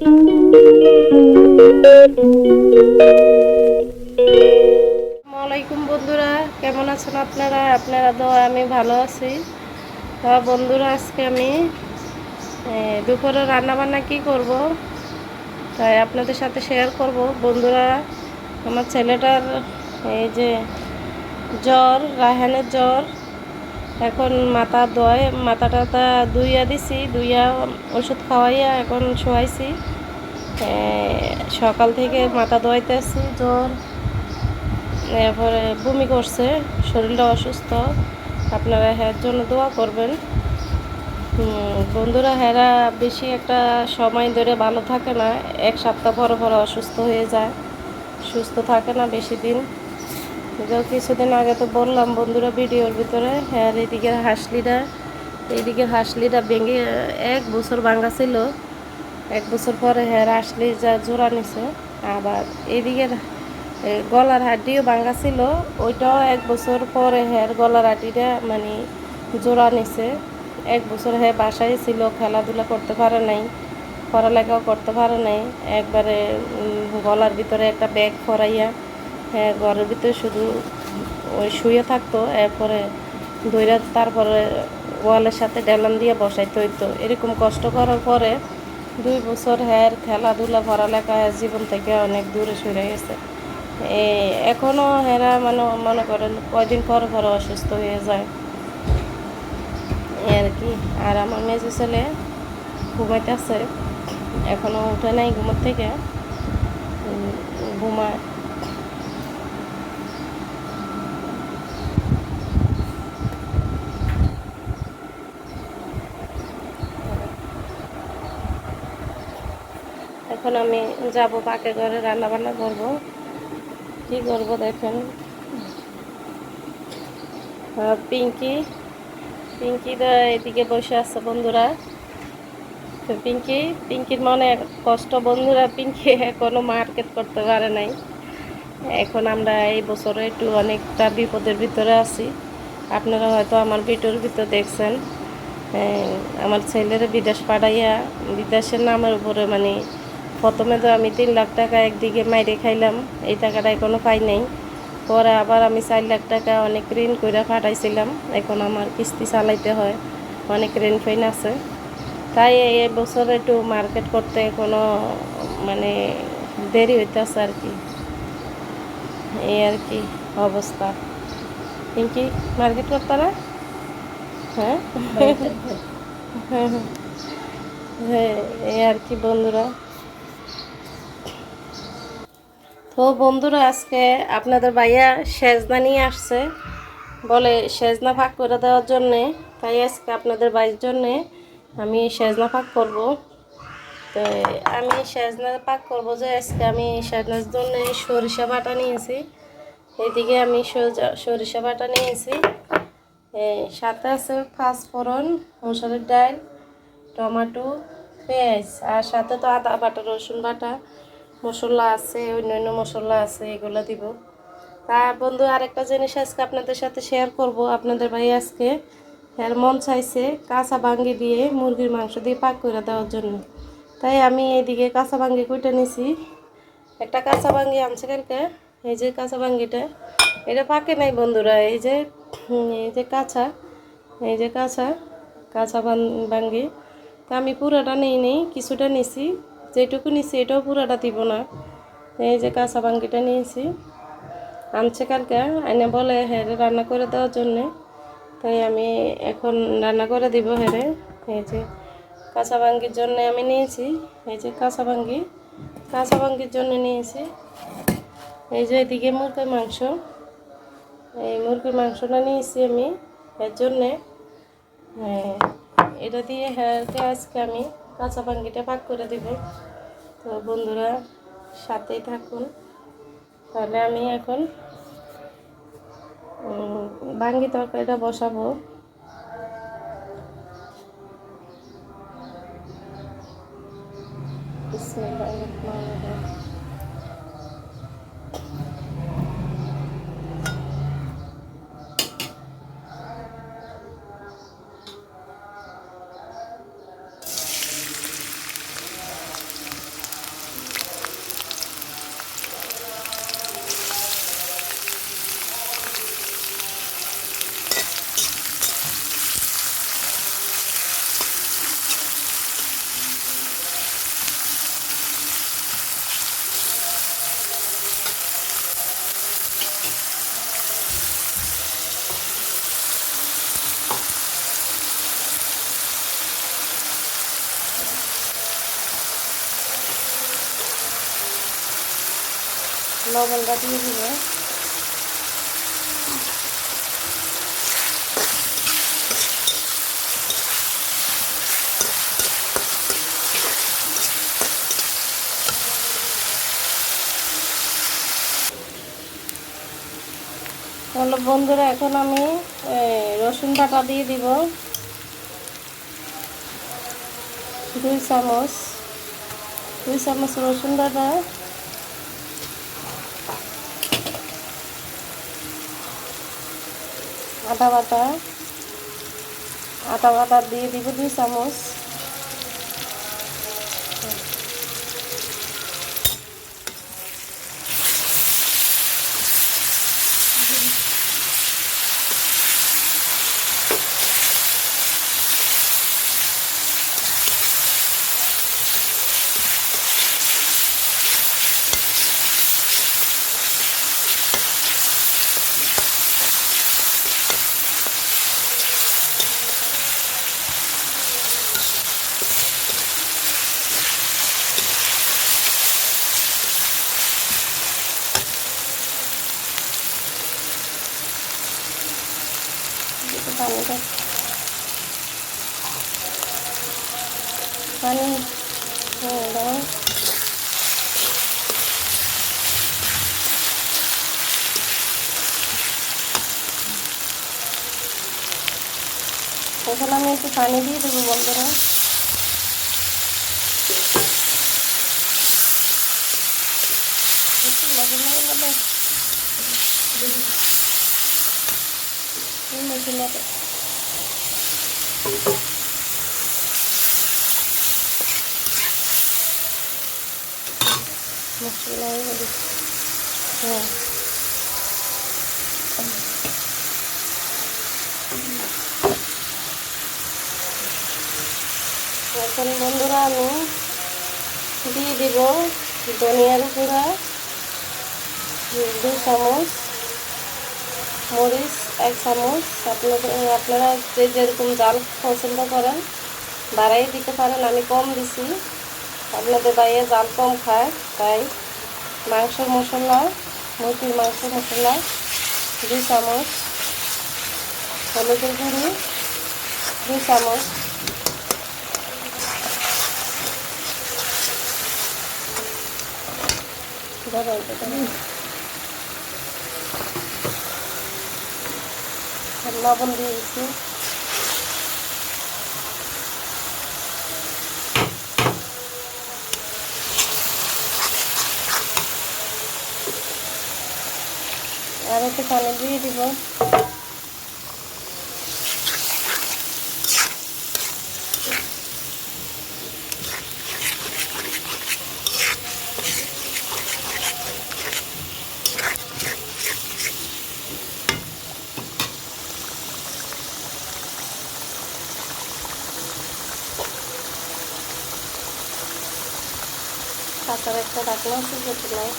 আসসালামাইকুম বন্ধুরা, কেমন আছেন আপনারা? আপনারা তো আমি ভালো আছি। তা বন্ধুরা, আজকে আমি দুপুরে রান্না বান্না কি করব? তাই আপনাদের সাথে শেয়ার করব। বন্ধুরা, আমার ছেলেটার, এই যে জ্বর, রায়হানের জ্বর এখন মাথা দয় মাথা টাথা ধুইয়া দিছি, ধুইয়া ওষুধ খাওয়াইয়া এখন শোয়াইছি। সকাল থেকে মাথা ধোয়াইতেছি, জ্বর। এরপরে বমি করছে, শরীরটা অসুস্থ। আপনারা হ্যার জন্য দোয়া করবেন। বন্ধুরা হেরা বেশি একটা সময় ধরে ভালো থাকে না, এক সপ্তাহ পর পরে অসুস্থ হয়ে যায়। সুস্থ থাকে না বেশি দিন। যা কিছুদিন আগে তো বললাম বন্ধুরা ভিডিওর ভিতরে হ্যাঁ এইদিকের হাসলিটা এইদিকের হাসলিটা ভেঙে এক বছর ভাঙা ছিল। এক বছর পরে হ্যাঁ আসলি যা জোড়া নিছে আবার এইদিকের এ, গলার হাড্ডিও ভাঙা ছিল। ওইটাও এক বছর পরে হ্যাঁ গলার হাড্ডিটা মানে জোড়া নিছে। এক বছর হ্যাঁ বাসায় ছিল খেলাধুলা করতে পারে নাই পড়ালেখাও করতে পারে নাই। একবারে গলার ভিতরে একটা ব্যাগ ফরাইয়া হ্যাঁ ঘরের ভিতরে শুধু ওই শুয়ে থাকতো, এরপরে ধৈরা তারপরে ওয়ালের সাথে ডেলান দিয়ে বসাইতে হইতো। এরকম কষ্ট করার পরে দুই বছর হ্যার খেলাধুলা, পড়ালেখা জীবন থেকে অনেক দূরে সরে গেছে। এখনও হেরা মানে মনে করেন কয়দিন পর পর অসুস্থ হয়ে যায়। আর কি, আর আমার মেজো ছেলে ঘুমাইতেছে এখনও উঠে নাই ঘুমোর থেকে। ঘুমায়। এখন আমি যাব পাকে ঘরে রান্না বান্না করব? কি করব দেখেন? পিঙ্কি। পিঙ্কি এদিকে বসে আছে বন্ধুরা। পিঙ্কি পিঙ্কির মনে কষ্ট বন্ধুরা পিঙ্কি এখনও মার্কেট করতে পারে নাই। এখন আমরা এই বছরে একটু অনেকটা বিপদের ভিতরে আছি। আপনারা হয়তো আমার ভিডিওর ভিতর দেখছেন। হ্যাঁ, আমার ছেলের বিদেশ পাঠাইয়া বিদেশের নামের উপরে মানে প্রথমে তো আমি তিন লাখ টাকা একদিকে মাইরে খাইলাম এই টাকাটা এখনও পাই নাই। পরে আবার আমি চার লাখ টাকা অনেক ঋণ করে পাঠাইছিলাম এখন আমার কিস্তি চালাইতে হয় অনেক ঋণ ফাইন আছে। তাই এই এই বছর একটু মার্কেট করতে কোনো মানে দেরি হইতেছে আর কি। এই আর কি অবস্থা। পিঙ্কি মার্কেট করতে না? হ্যাঁ? হ্যাঁ এই আর কি বন্ধুরা। তো বন্ধুরা, আজকে আপনাদের ভাইয়া সেজনা নিয়ে আসছে। বলে সেজনা ভাগ করে দেওয়ার জন্যে, তাই আজকে আপনাদের ভাইয়ের জন্যে আমি সেজনা ভাগ করব। তো আমি সেজনা পাক করব যে, আজকে আমি সেজনার জন্য সরিষা বাটা নিয়েছি। এদিকে আমি সরিষা বাটা নিয়েছি। সাথে আছে পাঁচফোড়ন, মসুরের ডাল, টমেটো, পেঁয়াজ, আর সাথে তো আদা বাটা, রসুন বাটা। মশলা আছে, অন্যান্য মশলা আছে, এগুলো দিব। তা বন্ধু, আরেকটা জিনিস আজকে আপনাদের সাথে শেয়ার করব। আপনাদের ভাই আজকে এর মন চাইছে কাঁচা ভাঙ্গি দিয়ে মুরগির মাংস দিয়ে পাক করে দেওয়ার জন্য। তাই আমি এইদিকে কাঁচা ভাঙ্গি কুইটা নিছি। একটা কাঁচা ভাঙ্গি আনছে কালকে, এই যে কাঁচা ভাঙ্গিটা এটা পাকে নাই বন্ধুরা, এই যে এই যে কাঁচা, এই যে কাঁচা কাঁচা ভাঙ্গি তা আমি পুরোটা নেই নেই, কিছুটা নিছি। যেটুকু নিছি এটাও পুরোটা দিব না। এই যে কাঁচা ভাঙ্গিটা নিয়েছি। আনছে কালকে এনে বলে হেরে রান্না করে দেওয়ার জন্যে। তাই আমি এখন রান্না করে দিব হেরে। এই যে কাঁচা ভাঙ্গির জন্য আমি নিয়েছি। এই যে কাঁচা ভাঙ্গি কাঁচা ভাঙ্গির জন্য নিয়েছি। এই যে এদিকে মুরগির মাংস। এই মুরগির মাংসটা নিয়েছি আমি এর জন্যে। হ্যাঁ, এটা দিয়ে হ্যাঁকে আজকে আমি কাঁচা পাঙ্গিটা পাক করে দিব। তো বন্ধুরা, সাথেই থাকুন। তাহলে আমি এখন ভাঙ্গি তরকারিটা বসাবো। বিসমিল্লাহির রহমানির লবণটা দিয়ে দিব। তাহলে বন্ধুরা, এখন আমি রসুন বাটা দিয়ে দিব। দুই চামচ দুই চামচ রসুন বাটা। আদা বাটা আদা বাটা দিয়ে দিব দুই চামচ একটু পানি দাও পানি হ্যাঁ দাও এখন আমি একটু পানি দিয়ে দেবো বন্ধুরা একটু লবণ লাগে না বেশ? এই মশলাটা মশলা হয়ে গেছে। হ্যাঁ এখন বন্ধুরা আমি দিয়ে দিব ধনিয়ার গুঁড়া দু চামচ মরিচ, এক চামচ। আপনাদের আপনারা যে যেরকম জাল পছন্দ করেন, বাড়াই দিতে পারেন। আমি কম দিছি। আপনাদের বাইরে জাল কম খায়, তাই মাংসর মশলা, মুরগির মাংস মশলা, দুই চামচ। হলুদের গুঁড়ি, দুই চামচ। ধরো এটা ধরো। আর লবণ দিয়ে দিচ্ছি। আর একটু পানি দিয়ে দিব। কাঁচার একটা ডাকনা আছে যেটা নাই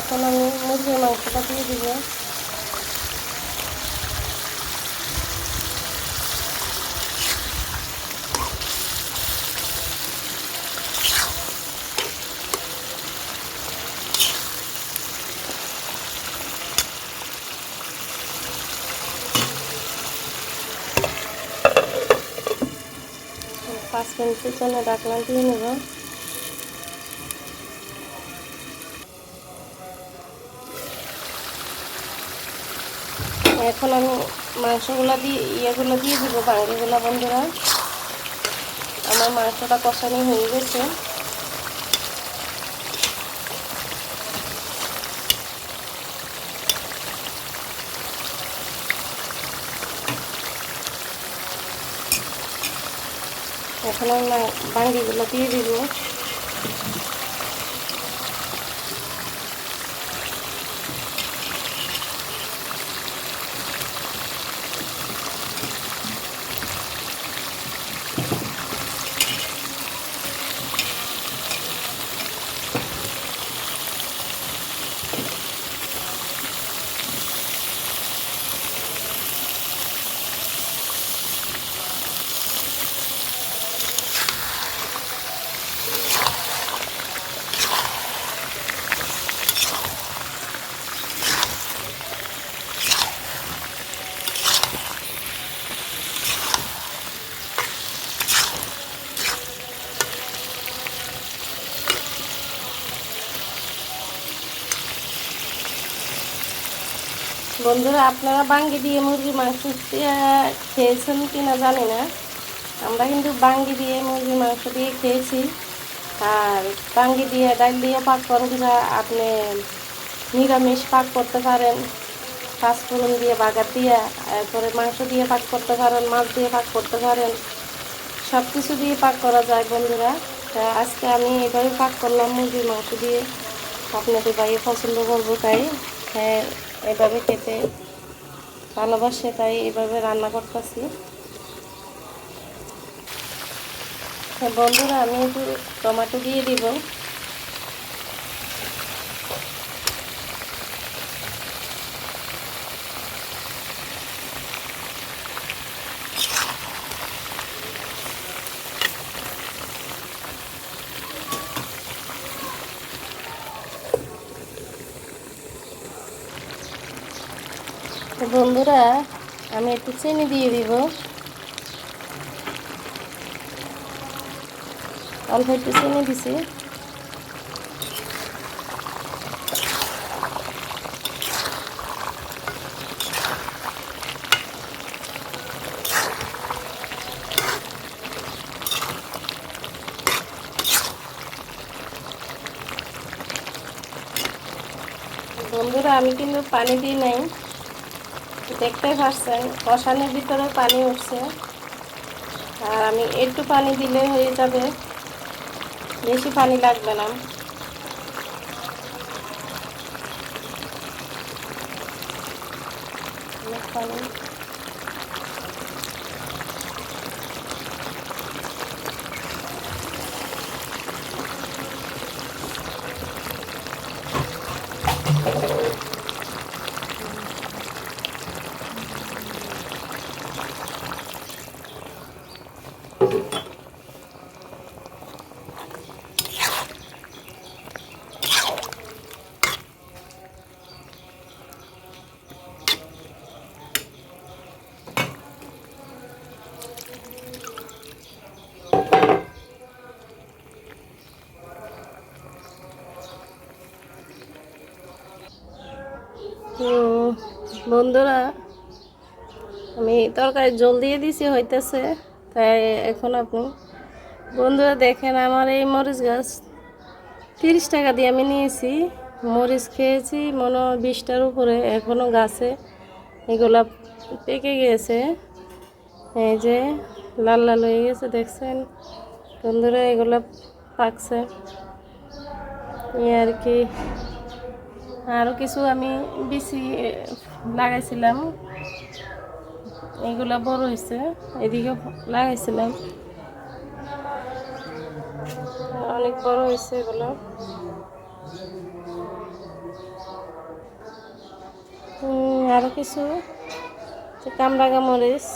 এখন আমি মুরগির মাংসটা দিয়ে দিব পাঁচ মিনিটের জন্য ডাকনা দিয়ে নেব। এখন আমি মাংসগুলো দিয়ে, ইয়েগুলো দিয়ে দিব ভাঙ্গিগুলো বন্ধুরা। আমার মাংসটা কষানি হয়ে গেছে। এখন আমি বাঙ্গিগুলো দিয়ে দিব বন্ধুরা, আপনারা বাঙ্গি দিয়ে মুরগি মাংস খেয়েছেন কিনা জানি না। আমরা কিন্তু বাঙ্গি দিয়ে মুরগি মাংস দিয়ে খেয়েছি। আর বাঙ্গি দিয়ে ডাল দিয়ে পাক করে আপনি নিরামিষ পাক করতে পারেন। পাঁচফোড়ন দিয়ে বাগার দিয়ে, এরপরে মাংস দিয়ে পাক করতে পারেন, মাছ দিয়ে পাক করতে পারেন। সব কিছু দিয়ে পাক করা যায় বন্ধুরা। তা আজকে আমি এভাবে পাক করলাম মুরগির মাংস দিয়ে। আপনাদের বাইরে পছন্দ করব তাই। হ্যাঁ এভাবে খেতে ভালোবাসে তাই এভাবে রান্না করতেছি। বন্ধুরা আমি একটু টমেটো দিয়ে দিব। তো বন্ধুরা, আমি একটু চিনি দিয়ে দিব। অল্প একটু চিনি দিছি। বন্ধুরা, আমি কিন্তু পানি দিই নাই। দেখতেই পাচ্ছেন কষানোর ভিতরে পানি উঠছে। আর আমি একটু পানি দিলে হয়ে যাবে। বেশি পানি লাগবে না। পানি তো বন্ধুরা, আমি তরকারি জল দিয়ে দিছি, হইতেছে। তাই এখন আপনি বন্ধুরা দেখেন আমার এই মরিচ গাছ, তিরিশ টাকা দিয়ে আমি নিয়েছি। মরিচ খেয়েছি, মনে হয় বিশটার উপরে এখনও গাছে এগুলা পেকে গেছে। এই যে লাল লাল হয়ে গেছে, দেখছেন? বন্ধুরা, এগুলা পাকছে। এই আর কি। আরও কিছু আমি বিচি লাগাইছিলাম। এগুলা বড় হয়েছে এদিকে লাগাইছিলাম। অনেক বড় হয়েছে এগুলো। আরও কিছু কামরাগা মরিচ।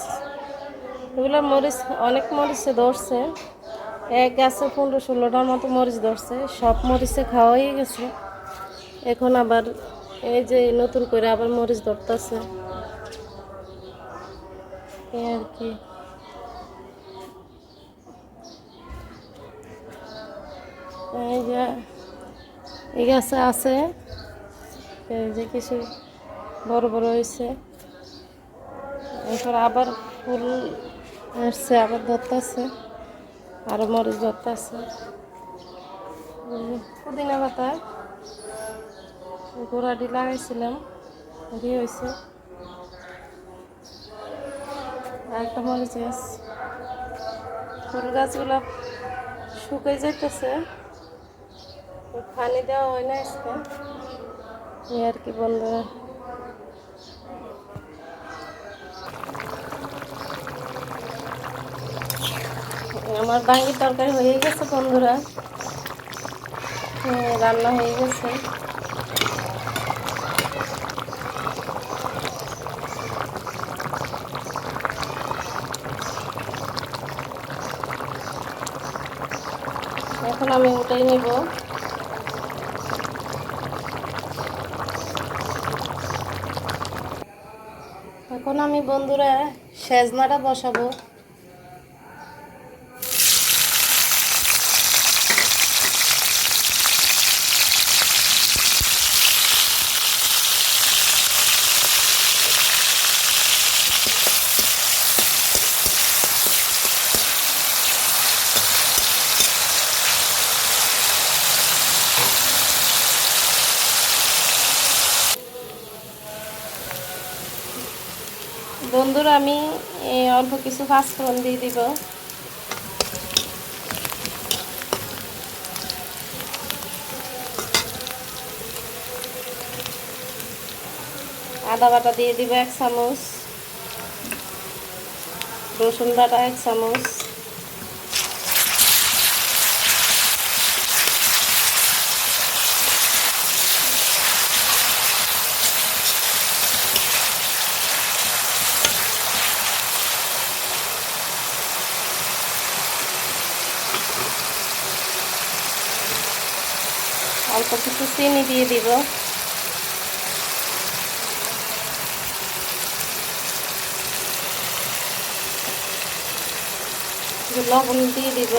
এগুলো মরিচ, অনেক মরিচে ধরছে। এক গাছে পনেরো ষোলোটার মতো মরিচ ধরছে। সব মরিচে খাওয়াই গেছে। এখন আবার এই যে নতুন করে আবার মরিচ ধরতেছে। এই আর কি। এই যে এই গাছে আছে। এই যে কিছু বড় বড় হয়েছে এরপর আবার ফুল আসছে, আবার ধরতেছে আরও মরিচ ধরতেছে। পুদিনা পাতা। গোড়াটি লাগাইছিলাম দিয়ে হয়েছে একটা মরিচ গাছ। ফুল গাছগুলো শুকিয়ে যেতেছে পানি দেওয়া হয় না আজকে। এই আর কি বন্ধুরা। আমার বাঙ্গি তরকারি হয়ে গেছে বন্ধুরা। হ্যাঁ, রান্না হয়ে গেছে এখন আমি ওটাই নেব। এখন আমি বন্ধুরা সেজনাটা বসাবো। বন্ধুরা আমি অল্প কিছু পাঁচফোড়ন দিয়ে দিব। আদা বাটা দিয়ে দিব এক চামচ। রসুন বাটা এক চামচ। অল্প কিছু চিনি দিয়ে দিব। লবণ দিয়ে দিব।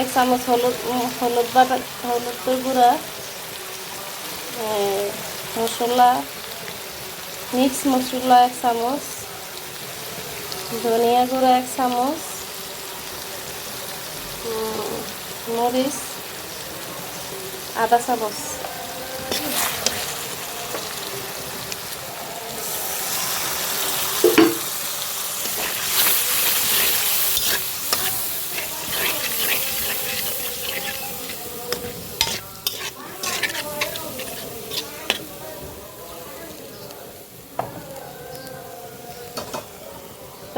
এক চামচ হলুদ হলুদ বাটা, হলুদের গুঁড়া মশলা মিক্স মশলা এক চামচ ধনিয়া গুঁড়া এক চামচ মরিচ আদা চামচ।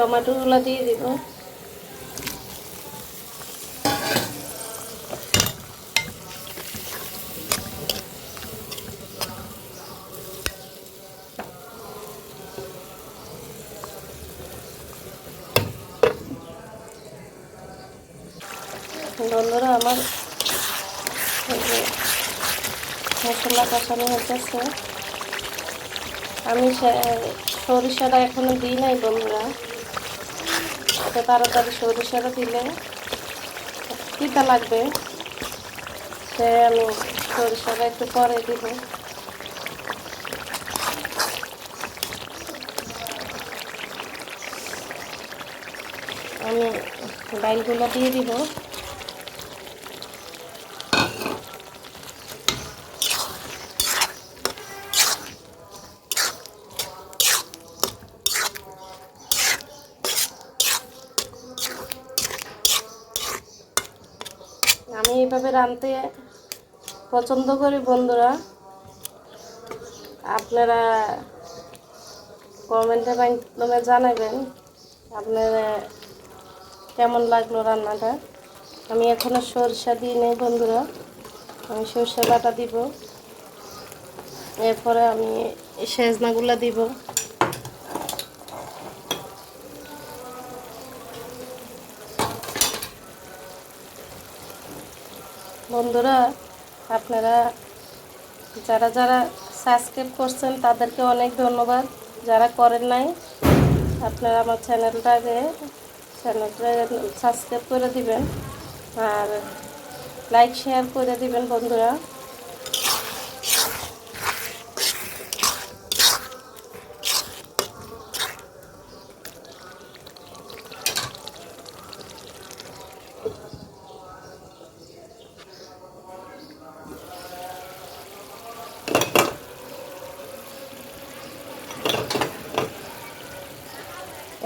টমেটোগুলো দিয়ে দিব। বন্ধুরা আমার মশলা কষানো হতেছে আমি সরিষাটা এখনও দিই নাই বন্ধুরা। তো তাড়াতাড়ি সরিষাটা দিলে তিতা লাগবে? সে আমি সরিষাটা একটু পরে দিব। আমি ডাইলগুলো দিয়ে দিব আমি এইভাবে রাঁধতে পছন্দ করি বন্ধুরা। আপনারা কমেন্টের মাধ্যমে জানাবেন আপনারা কেমন লাগল রান্নাটা। আমি এখনও সরষা দিই নেই বন্ধুরা। আমি সরষে বাটা দিব। এরপরে আমি সেজনাগুলো দিব। বন্ধুরা, আপনারা যারা যারা সাবস্ক্রাইব করছেন, তাদেরকে অনেক ধন্যবাদ। যারা করেন নাই, আপনারা আমার চ্যানেলটাকে, চ্যানেলটা সাবস্ক্রাইব করে দিবেন। আর লাইক শেয়ার করে দিবেন বন্ধুরা।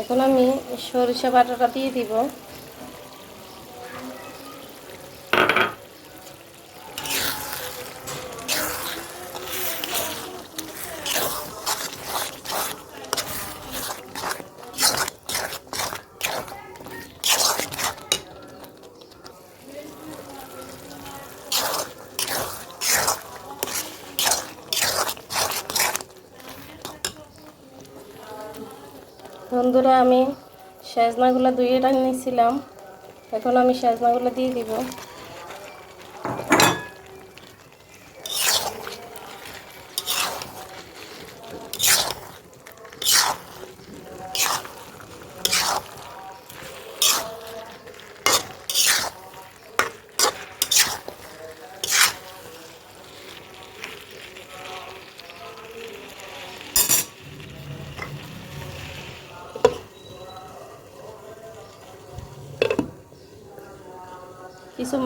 এখন আমি সরিষা বাটাটা দিয়ে দিব। বন্ধুরা আমি সেজনাগুলো ধুয়ে নিয়েছিলাম। এখন আমি সেজনাগুলো দিয়ে দিব।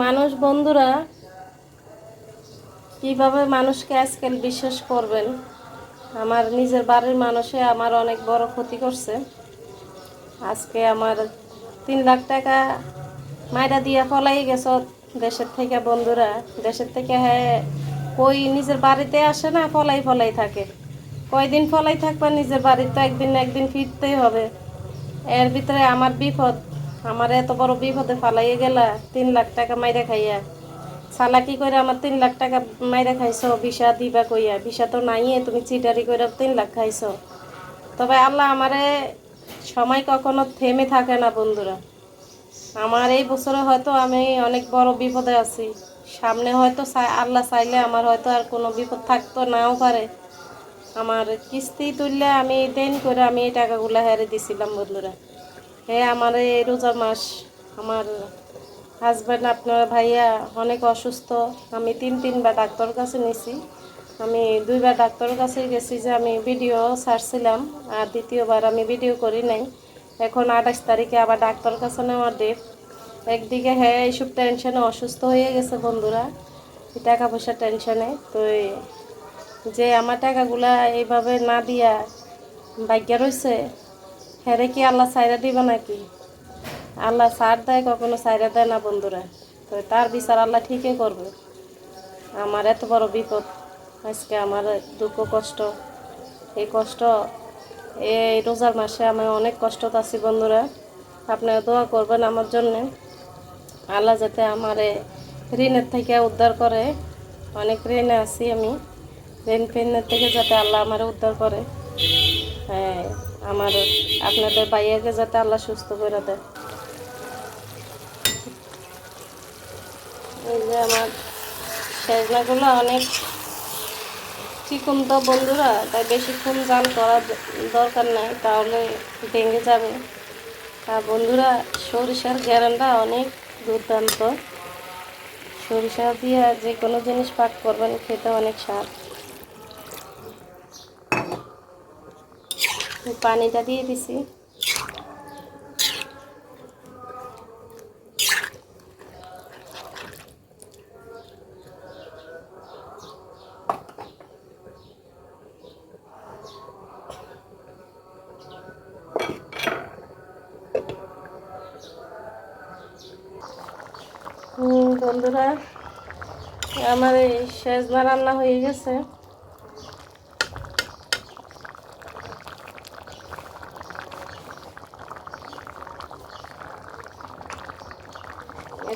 মানুষ বন্ধুরা, কীভাবে মানুষকে আজকাল বিশ্বাস করবেন? আমার নিজের বাড়ির মানুষে আমার অনেক বড় ক্ষতি করছে। আজকে আমার তিন লাখ টাকা মাইরা দিয়া ফলাই গেছ দেশের থেকে বন্ধুরা। দেশের থেকে হ্যাঁ কই নিজের বাড়িতে আসে না, ফলাই ফলাই থাকে। কয়দিন ফলাই থাকবা নিজের বাড়িতে একদিন একদিন ফিরতেই হবে। এর ভিতরে আমার বিপদ। আমার এত বড় বিপদে ফালাইয়ে গেলা, তিন লাখ টাকা মাইরা খাইয়া। সালাকি করে আমার তিন লাখ টাকা মাইরা খাইছো? ভিসা দিবা কইয়া? ভিসা তো নাইয়ে তুমি চিটারি করে তিন লাখ খাইছো। তবে আল্লাহ আমারে সময় কখনো থেমে থাকে না, বন্ধুরা। আমার এই বছরে হয়তো আমি অনেক বড় বিপদে আছি। সামনে হয়তো আল্লাহ চাইলে আমার হয়তো আর কোনো বিপদ থাকতো নাও পারে। আমার কিস্তি তুললে আমি দেন করে আমি এই টাকাগুলো হেরে দিছিলাম, বন্ধুরা। হে আমার এই রোজার মাস, আমার হাজব্যান্ড আপনার ভাইয়া অনেক অসুস্থ। আমি তিন তিনবার ডাক্তার কাছে নিছি। আমি দুইবার ডাক্তারের কাছে গেছি যে আমি ভিডিও ছাড়ছিলাম, আর দ্বিতীয়বার আমি ভিডিও করি নাই। এখন আঠাশ তারিখে আবার ডাক্তার কাছে নেওয়ার ডেট একদিকে হ্যাঁ এইসব টেনশনে অসুস্থ হয়ে গেছে বন্ধুরা টাকা পয়সার টেনশনে তো যে আমার টাকাগুলা এইভাবে না দিয়া ভাগ্য রয়েছে হেরে কি আল্লাহ সাইরা দিবে নাকি? আল্লাহ সার দেয়, কখনো সাইরা দেয় না বন্ধুরা। তো তার বিচার আল্লাহ ঠিকই করবে। আমার এত বড় বিপদ, আজকে আমার দুঃখ, কষ্ট। এই কষ্ট, এই রোজার মাসে আমি অনেক কষ্ট আছি বন্ধুরা। আপনারা দোয়া করবেন আমার জন্যে। আল্লাহ যাতে আমার ঋণের থেকে উদ্ধার করে। অনেক ঋণে আছি আমি। ঋণ ফিনের থেকে যাতে আল্লাহ আমার উদ্ধার করে। হ্যাঁ। আমার, আপনাদের ভাইয়াকে যাতে আল্লাহ সুস্থ করে দেয়। এই যে আমার সেজনাগুলো অনেক চিকন তো বন্ধুরা, তাই বেশিক্ষণ জাল করার দরকার নাই, তাহলে ভেঙে যাবে। আর বন্ধুরা, সরিষার গ্যারানটা অনেক দুর্দান্ত। সরিষা দিয়ে যে কোনো জিনিস পাক করবেন, খেতে অনেক স্বাদ। পানিটা দিয়ে দিছি। বন্ধুরা আমার এই সেজনা রান্না হয়ে গেছে।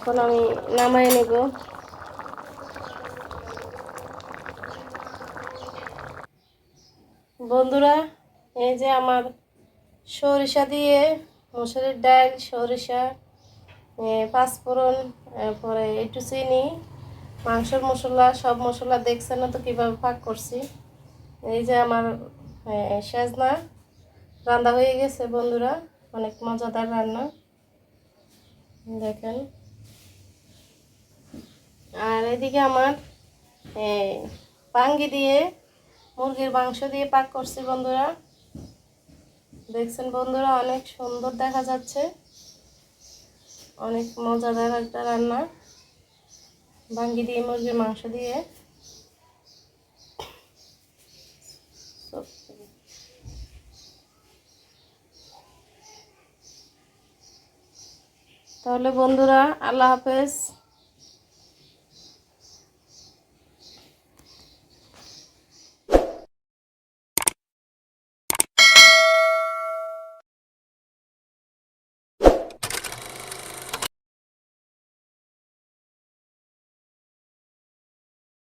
এখন আমি নামাই নেব। বন্ধুরা, এই যে আমার সরিষা দিয়ে মসুরির ডাল, সরিষা পাঁচফোড়ন তারপরে একটু চিনি, মাংসের মশলা, সব মশলা দেখছেন না তো কীভাবে পাক করছি। এই যে আমার সেজনা রান্না হয়ে গেছে বন্ধুরা, অনেক মজাদার রান্না। দেখেন। আর এদিকে আমার পাঙ্গি দিয়ে, মুরগির মাংস দিয়ে পাক করছি বন্ধুরা। দেখছেন বন্ধুরা, অনেক সুন্দর দেখা যাচ্ছে। অনেক মজাদার একটা রান্না। ভাঙ্গি দিয়ে, মুরগির মাংস দিয়ে। তাহলে বন্ধুরা, আল্লাহ হাফেজ।